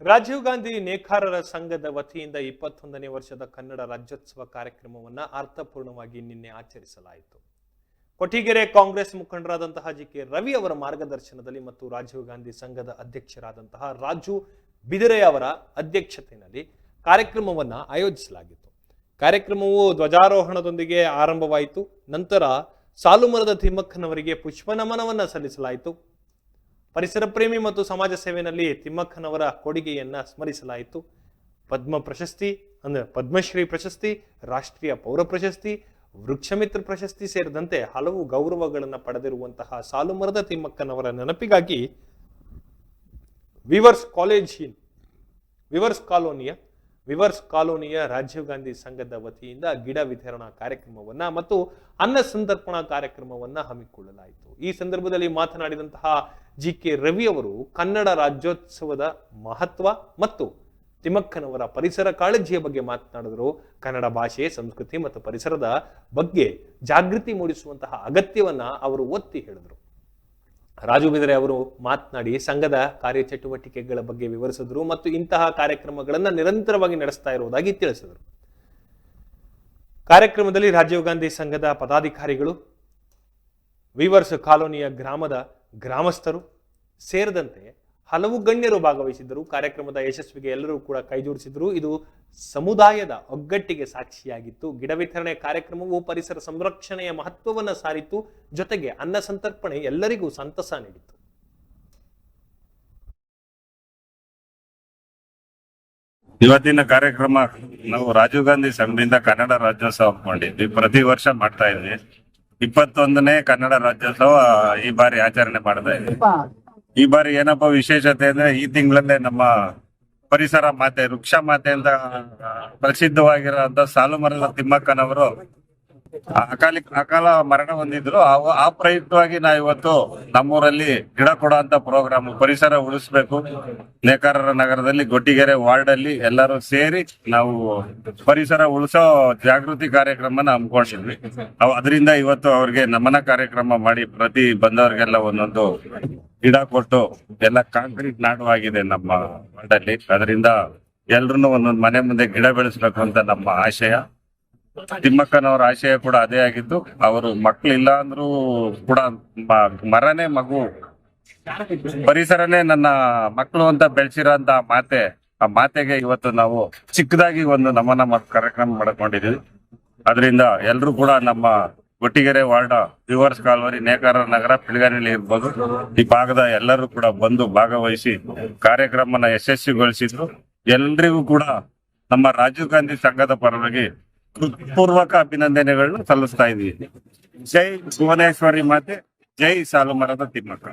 ರಾಜೀವ್ ಗಾಂಧಿ ನೇಕಾರರ ಸಂಘದ ವತಿಯಿಂದ ಇಪ್ಪತ್ತೊಂದನೇ ವರ್ಷದ ಕನ್ನಡ ರಾಜ್ಯೋತ್ಸವ ಕಾರ್ಯಕ್ರಮವನ್ನ ಅರ್ಥಪೂರ್ಣವಾಗಿ ನಿನ್ನೆ ಆಚರಿಸಲಾಯಿತು. ಕೊಟ್ಟಿಗೆರೆ ಕಾಂಗ್ರೆಸ್ ಮುಖಂಡರಾದಂತಹ ಜಿ ಕೆ ರವಿ ಅವರ ಮಾರ್ಗದರ್ಶನದಲ್ಲಿ ಮತ್ತು ರಾಜೀವ್ ಗಾಂಧಿ ಸಂಘದ ಅಧ್ಯಕ್ಷರಾದಂತಹ ರಾಜು ಬಿದಿರೆ ಅವರ ಅಧ್ಯಕ್ಷತೆಯಲ್ಲಿ ಕಾರ್ಯಕ್ರಮವನ್ನ ಆಯೋಜಿಸಲಾಗಿತ್ತು. ಕಾರ್ಯಕ್ರಮವು ಧ್ವಜಾರೋಹಣದೊಂದಿಗೆ ಆರಂಭವಾಯಿತು. ನಂತರ ಸಾಲುಮರದ ತಿಮ್ಮಕ್ಕನವರಿಗೆ ಪುಷ್ಪನಮನವನ್ನ ಸಲ್ಲಿಸಲಾಯಿತು. ಪರಿಸರ ಪ್ರೇಮಿ ಮತ್ತು ಸಮಾಜ ಸೇವೆಯಲ್ಲಿ ತಿಮ್ಮಕ್ಕನವರ ಕೊಡುಗೆಯನ್ನ ಸ್ಮರಿಸಲಾಯಿತು. ಪದ್ಮ ಪ್ರಶಸ್ತಿ, ಅಂದ್ರೆ ಪದ್ಮಶ್ರೀ ಪ್ರಶಸ್ತಿ, ರಾಷ್ಟ್ರೀಯ ಪೌರ ಪ್ರಶಸ್ತಿ, ವೃಕ್ಷಮಿತ್ರ ಪ್ರಶಸ್ತಿ ಸೇರಿದಂತೆ ಹಲವು ಗೌರವಗಳನ್ನು ಪಡೆದಿರುವಂತಹ ಸಾಲುಮರದ ತಿಮ್ಮಕ್ಕನವರ ನೆನಪಿಗಾಗಿ ವಿವರ್ಸ್ ಕಾಲೇಜ್ ವಿವರ್ಸ್ ಕಾಲೋನಿಯ ವಿವರ್ಸ್ ಕಾಲೋನಿಯ ರಾಜೀವ್ ಗಾಂಧಿ ಸಂಘದ ವತಿಯಿಂದ ಗಿಡ ವಿತರಣಾ ಕಾರ್ಯಕ್ರಮವನ್ನ ಮತ್ತು ಅನ್ನ ಸಂತರ್ಪಣಾ ಕಾರ್ಯಕ್ರಮವನ್ನ ಹಮ್ಮಿಕೊಳ್ಳಲಾಯಿತು. ಈ ಸಂದರ್ಭದಲ್ಲಿ ಮಾತನಾಡಿದಂತಹ ಜಿ ಕೆ ರವಿ ಅವರು, ಕನ್ನಡ ರಾಜ್ಯೋತ್ಸವದ ಮಹತ್ವ ಮತ್ತು ತಿಮ್ಮಕ್ಕನವರ ಪರಿಸರ ಕಾಳಜಿಯ ಬಗ್ಗೆ ಮಾತನಾಡಿದರು. ಕನ್ನಡ ಭಾಷೆ, ಸಂಸ್ಕೃತಿ ಮತ್ತು ಪರಿಸರದ ಬಗ್ಗೆ ಜಾಗೃತಿ ಮೂಡಿಸುವಂತಹ ಅಗತ್ಯವನ್ನ ಅವರು ಒತ್ತಿ ಹೇಳಿದರು. ರಾಜು ಬಿದರೆ ಅವರು ಮಾತನಾಡಿ ಸಂಘದ ಕಾರ್ಯಚಟುವಟಿಕೆಗಳ ಬಗ್ಗೆ ವಿವರಿಸಿದರು ಮತ್ತು ಇಂತಹ ಕಾರ್ಯಕ್ರಮಗಳನ್ನು ನಿರಂತರವಾಗಿ ನಡೆಸ್ತಾ ಇರುವುದಾಗಿ ತಿಳಿಸಿದರು. ಕಾರ್ಯಕ್ರಮದಲ್ಲಿ ರಾಜೀವ್ ಗಾಂಧಿ ಸಂಘದ ಪದಾಧಿಕಾರಿಗಳು, ವಿವರ್ಸ್ ಕಾಲೋನಿಯ ಗ್ರಾಮದ ಗ್ರಾಮಸ್ಥರು ಸೇರಿದಂತೆ ಹಲವು ಗಣ್ಯರು ಭಾಗವಹಿಸಿದ್ದರು. ಕಾರ್ಯಕ್ರಮದ ಯಶಸ್ವಿಗೆ ಎಲ್ಲರೂ ಕೂಡ ಕೈಜೋಡಿಸಿದ್ರು ಇದು ಸಮುದಾಯದ ಒಗ್ಗಟ್ಟಿಗೆ ಸಾಕ್ಷಿಯಾಗಿತ್ತು. ಗಿಡ ವಿತರಣೆ ಕಾರ್ಯಕ್ರಮವು ಪರಿಸರ ಸಂರಕ್ಷಣೆಯ ಮಹತ್ವವನ್ನು ಸಾರಿತು ಜೊತೆಗೆ ಅನ್ನ ಸಂತರ್ಪಣೆ ಎಲ್ಲರಿಗೂ ಸಂತಸ ನೀಡಿತು ಇವತ್ತಿನ ಕಾರ್ಯಕ್ರಮ ನಾವು ರಾಜೀವ್ ಗಾಂಧಿ ಸಂಘದಿಂದ ಕನ್ನಡ ರಾಜ್ಯೋತ್ಸವ ಮಾಡಿದ್ವಿ. ಪ್ರತಿ ವರ್ಷ ಮಾಡ್ತಾ ಇದ್ವಿ. ಇಪ್ಪತ್ತೊಂದನೇ ಕನ್ನಡ ರಾಜ್ಯೋತ್ಸವ ಈ ಬಾರಿ ಆಚರಣೆ ಮಾಡ್ತಾ ಇದ್ವಿ. ಈ ಬಾರಿ ಏನಪ್ಪ ವಿಶೇಷತೆ ಅಂದ್ರೆ ಈ ತಿಂಗಳಲ್ಲೇ ನಮ್ಮ ಪರಿಸರ ಮಾತೆ, ವೃಕ್ಷ ಮಾತೆ ಅಂತ ಪ್ರಸಿದ್ಧವಾಗಿರೋ ಸಾಲು ಮರದ ತಿಮ್ಮಕ್ಕನವರು ಅಕಾಲಿ ಅಕಾಲ ಮರಣ ಹೊಂದಿದ್ರು. ಆ ಪ್ರಯುಕ್ತವಾಗಿ ನಾ ಇವತ್ತು ನಮ್ಮೂರಲ್ಲಿ ಗಿಡ ಅಂತ ಪ್ರೋಗ್ರಾಮ್ ಪರಿಸರ ಉಳಿಸ್ಬೇಕು. ನೇಕಾರರ ನಗರದಲ್ಲಿ, ಗೊಟ್ಟಿಗೆರೆ ವಾರ್ಡ್ ಅಲ್ಲಿ ಎಲ್ಲರೂ ಸೇರಿ ನಾವು ಪರಿಸರ ಉಳಿಸೋ ಜಾಗೃತಿ ಕಾರ್ಯಕ್ರಮನ ಹಮ್ಮಿಕೊಂಡಿದ್ವಿ. ಅದರಿಂದ ಇವತ್ತು ಅವ್ರಿಗೆ ನಮನ ಕಾರ್ಯಕ್ರಮ ಮಾಡಿ ಪ್ರತಿ ಬಂದವರಿಗೆಲ್ಲ ಒಂದೊಂದು ಗಿಡ ಕೊಟ್ಟು ಎಲ್ಲ ಕಾಂಕ್ರೀಟ್ ಆಗಿದೆ ನಮ್ಮ ವಾರ್ಡ್ ಅಲ್ಲಿ ಅದರಿಂದ ಎಲ್ರು ಒಂದೊಂದು ಮನೆ ಮುಂದೆ ಗಿಡ ಬೆಳೆಸ್ಬೇಕು ಅಂತ ನಮ್ಮ ಆಶಯ. ತಿಮ್ಮಕ್ಕನವರ ಆಶಯ ಕೂಡ ಅದೇ ಆಗಿದ್ದು, ಅವರು ಮಕ್ಳಿಲ್ಲ ಅಂದ್ರೂ ಕೂಡ ಮರನೇ ಮಗು. ಪರಿಸರನೇ ನನ್ನ ಮಕ್ಕಳು ಅಂತ ಬೆಳೆಸಿರೋಂತ ಮಾತೆ, ಆ ಮಾತೆಗೆ ಇವತ್ತು ನಾವು ಚಿಕ್ಕದಾಗಿ ಒಂದು ನಮನ ಕಾರ್ಯಕ್ರಮ ಮಾಡ್ಕೊಂಡಿದೀವಿ ಅದರಿಂದ ಎಲ್ರು ಕೂಡ ನಮ್ಮ ಗೊಟ್ಟಿಗೆರೆ ವಾರ್ಡ ರಿವರ್ಸ್ ಕಾಲ್ವರಿ, ನೇಕಾರ ನಗರ ಪಿಳಗಾನಹಳ್ಳಿ ಇರ್ಬೋದು. ಈ ಭಾಗದ ಎಲ್ಲರೂ ಕೂಡ ಬಂದು ಭಾಗವಹಿಸಿ ಕಾರ್ಯಕ್ರಮನ ಯಶಸ್ವಿಗೊಳಿಸಿದ್ರು. ಎಲ್ರಿಗೂ ಕೂಡ ನಮ್ಮ ರಾಜೀವ್ ಗಾಂಧಿ ಸಂಘದ ಪರವಾಗಿ ಹೃತ್ಪೂರ್ವಕ ಅಭಿನಂದನೆಗಳನ್ನ ಸಲ್ಲಿಸ್ತಾ ಇದ್ದೀವಿ ಜೈ ಭುವನೇಶ್ವರಿ ಮಾತೆ, ಜೈ ಸಾಲುಮರದ ತಿಮ್ಮಕ್ಕ.